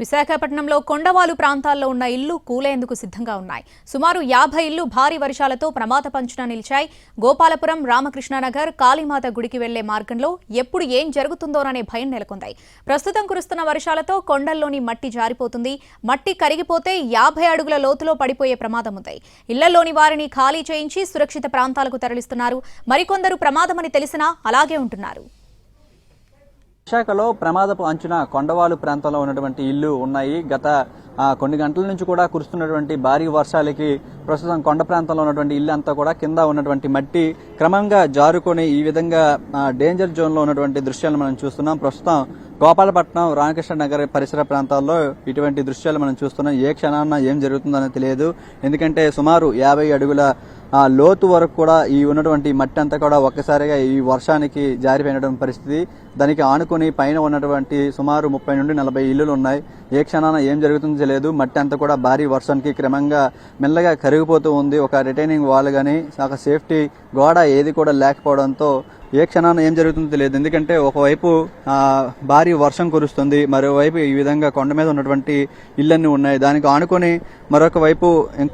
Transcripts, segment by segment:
విశాఖపట్నంలో కొండవాలు ప్రాంతాల్లో ఉన్న ఇళ్ళు కూలేందుకు సిద్ధంగా ఉన్నాయి. సుమారు యాభై ఇళ్ళు భారీ వర్షాలతో ప్రమాద పంచున నిలిచాయి. గోపాలపురం రామకృష్ణానగర్ కాళీమాత గుడికి వెళ్ళే మార్గంలో ఎప్పుడు ఏం జరుగుతుందోననే భయం నెలకొంది. ప్రస్తుతం కురుస్తున్న వర్షాలతో కొండల్లోని మట్టి జారిపోతుంది. మట్టి కరిగిపోతే యాభై అడుగుల లోతులో పడిపోయే ప్రమాదం ఉంది. ఇళ్ళలోని వారిని ఖాళీ చేయించి సురక్షిత ప్రాంతాలకు తరలిస్తున్నారు. మరికొందరు ప్రమాదమని తెలిసినా అలాగే ఉంటున్నారు. విశాఖలో ప్రమాదపు అంచున కొండవాలు ప్రాంతంలో ఉన్నటువంటి ఇల్లు ఉన్నాయి. గత కొన్ని గంటల నుంచి కూడా కురుస్తున్నటువంటి భారీ వర్షాలకి ప్రస్తుతం కొండ ప్రాంతంలో ఉన్నటువంటి ఇల్లు అంతా కూడా కింద ఉన్నటువంటి మట్టి క్రమంగా జారుకొని ఈ విధంగా డేంజర్ జోన్లో ఉన్నటువంటి దృశ్యాలు మనం చూస్తున్నాం. ప్రస్తుతం గోపాలపట్నం రామకృష్ణ నగర్ పరిసర ప్రాంతాల్లో ఇటువంటి దృశ్యాలు మనం చూస్తున్నాం. ఏ క్షణాన ఏం జరుగుతుందని తెలియదు. ఎందుకంటే సుమారు యాభై అడుగుల లోతు వరకు కూడా ఈ ఉన్నటువంటి మట్టి అంతా కూడా ఒక్కసారిగా ఈ వర్షానికి జారిపోయినటువంటి పరిస్థితి. దానికి ఆనుకొని పైన ఉన్నటువంటి సుమారు ముప్పై నుండి నలభై ఇల్లులు ఉన్నాయి. ఏ క్షణాన ఏం జరుగుతుందో తెలియదు. మట్టి అంతా కూడా భారీ వర్షానికి క్రమంగా మెల్లగా కరిగిపోతూ ఉంది. ఒక రిటైనింగ్ వాల్ కానీ ఒక సేఫ్టీ గోడ ఏది కూడా లేకపోవడంతో ఏ క్షణాన ఏం జరుగుతుందో తెలియదు. ఎందుకంటే ఒకవైపు భారీ వర్షం కురుస్తుంది. మరోవైపు ఈ విధంగా కొండ మీద ఉన్నటువంటి ఇళ్ళన్నీ ఉన్నాయి. దానికి ఆనుకొని మరొక వైపు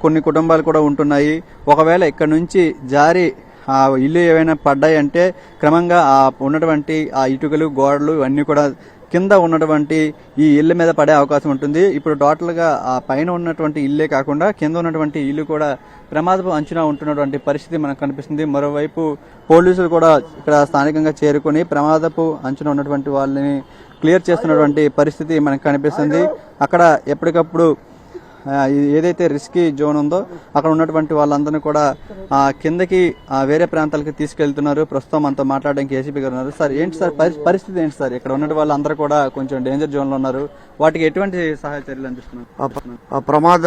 కొన్ని కుటుంబాలు కూడా ఉంటున్నాయి. ఒకవేళ ఇక్కడ నుంచి జారి ఆ ఇల్లు ఏవైనా పడ్డాయంటే క్రమంగా ఆ ఉన్నటువంటి ఆ ఇటుకలు గోడలు ఇవన్నీ కూడా కింద ఉన్నటువంటి ఈ ఇల్లు మీద పడే అవకాశం ఉంటుంది. ఇప్పుడు టోటల్గా ఆ పైన ఉన్నటువంటి ఇల్లే కాకుండా కింద ఉన్నటువంటి ఇల్లు కూడా ప్రమాదపు అంచనా ఉంటున్నటువంటి పరిస్థితి మనకు కనిపిస్తుంది. మరోవైపు పోలీసులు కూడా ఇక్కడ స్థానికంగా చేరుకొని ప్రమాదపు అంచనా ఉన్నటువంటి వాళ్ళని క్లియర్ చేస్తున్నటువంటి పరిస్థితి మనకు కనిపిస్తుంది. అక్కడ ఎప్పటికప్పుడు ఏదైతే రిస్కీ జోన్ ఉందో అక్కడ ఉన్నటువంటి వాళ్ళందరినీ కూడా కిందకి వేరే ప్రాంతాలకి తీసుకెళ్తున్నారు. ప్రస్తుతం మనతో మాట్లాడడానికి ఏసీపీ గారు ఉన్నారు. సార్ ఏంటి సార్ పరిస్థితి ఏంటి సార్? ఇక్కడ ఉన్న వాళ్ళందరూ కూడా కొంచెం డేంజర్ జోన్లో ఉన్నారు. వాటికి ఎటువంటి సహాయ చర్యలు అందిస్తున్నారు? ఆ ప్రమాద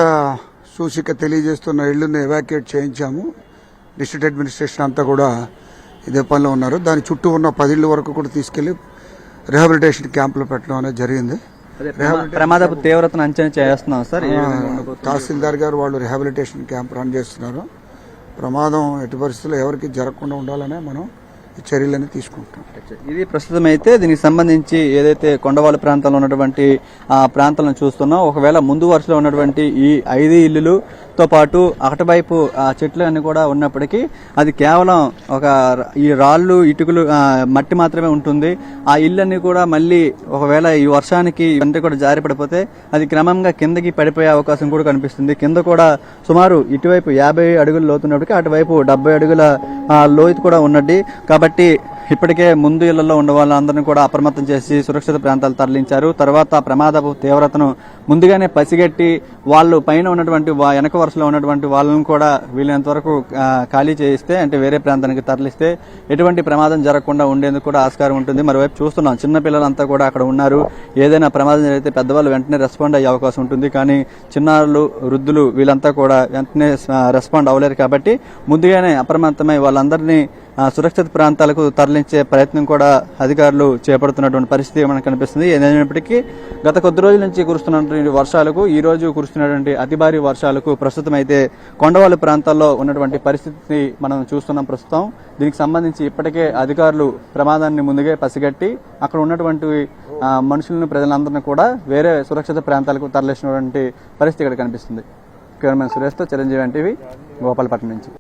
సూచిక తెలియజేస్తున్న ఇళ్ళను ఎవాక్యుయేట్ చేయించాము. డిస్ట్రిక్ట్ అడ్మినిస్ట్రేషన్ అంతా కూడా ఇదే పనిలో ఉన్నారు. దాని చుట్టూ ఉన్న పదిళ్ళ వరకు కూడా తీసుకెళ్ళి రిహాబిలిటేషన్ క్యాంపులో పెట్టడం అనేది జరిగింది. ప్రమాదపు తీవ్రతను అంచనా చేస్తున్నాం సార్? తహసీల్దార్ గారు వాళ్ళు రిహాబిలిటేషన్ క్యాంప్ రన్ చేస్తున్నారు. ప్రమాదం ఎట్టి పరిస్థితుల్లో ఎవరికి జరగకుండా ఉండాలనే మనం చర్యలన్నీ తీసుకుంటాం. ఇది ప్రస్తుతం అయితే దీనికి సంబంధించి ఏదైతే కొండవాళ్ళ ప్రాంతంలో ఉన్నటువంటి ఆ ప్రాంతాలను చూస్తున్నాం. ఒకవేళ ముందు వరుసలో ఉన్నటువంటి ఈ ఐదు ఇల్లులతో పాటు అటవైపు ఆ చెట్లు అన్ని కూడా ఉన్నప్పటికీ అది కేవలం ఒక ఈ రాళ్ళు ఇటుకలు ఆ, మట్టి మాత్రమే ఉంటుంది. ఆ ఇళ్ళన్నీ కూడా మళ్ళీ ఒకవేళ ఈ వర్షానికి ఇవన్నీ కూడా జారి పడిపోతే అది క్రమంగా కిందకి పడిపోయే అవకాశం కూడా కనిపిస్తుంది. కింద కూడా సుమారు ఇటువైపు యాభై అడుగులు లోతున్నప్పటికీ అటువైపు డెబ్బై అడుగుల లోతు కూడా ఉన్నది. కాబట్టి ఇప్పటికే ముందు ఇళ్ళలో ఉన్న వాళ్ళందరినీ కూడా అప్రమత్తం చేసి సురక్షిత ప్రాంతాలు తరలించారు. తర్వాత ప్రమాదపు తీవ్రతను ముందుగానే పసిగట్టి వాళ్ళు పైన ఉన్నటువంటి వా- వెనక వరుసలో ఉన్నటువంటి వాళ్ళని కూడా వీలైనంత వరకు ఖాళీ చేయిస్తే అంటే వేరే ప్రాంతానికి తరలిస్తే ఎటువంటి ప్రమాదం జరగకుండా ఉండేందుకు కూడా ఆస్కారం ఉంటుంది. మరోవైపు చూస్తున్నాం చిన్న పిల్లలంతా కూడా అక్కడ ఉన్నారు. ఏదైనా ప్రమాదం జరిగితే పెద్దవాళ్ళు వెంటనే రెస్పాండ్ అయ్యే అవకాశం ఉంటుంది. కానీ చిన్నారులు వృద్ధులు వీళ్ళంతా కూడా వెంటనే రెస్పాండ్ అవ్వలేరు కాబట్టి ముందుగానే అప్రమత్తమై వాళ్ళందరినీ సురక్షిత ప్రాంతాలకు తరలించే ప్రయత్నం కూడా అధికారులు చేపడుతున్నటువంటి పరిస్థితి మనకు కనిపిస్తుంది. ఏదైనప్పటికీ గత కొద్ది రోజుల నుంచి కురుస్తున్నటువంటి వర్షాలకు ఈ రోజు కురుస్తున్నటువంటి అతి భారీ వర్షాలకు ప్రస్తుతం అయితే కొండవాళ్ళు ప్రాంతాల్లో ఉన్నటువంటి పరిస్థితిని మనం చూస్తున్నాం ప్రస్తుతం. దీనికి సంబంధించి ఇప్పటికే అధికారులు ప్రమాదాన్ని ముందుగా పసిగట్టి అక్కడ ఉన్నటువంటి మనుషులను ప్రజలందరినీ కూడా వేరే సురక్షిత ప్రాంతాలకు తరలించినటువంటి పరిస్థితి ఇక్కడ కనిపిస్తుంది. కెమెరామెన్ సురేష్తో చిరంజీవి ఎన్టీవీ గోపాలపట్నం నుంచి.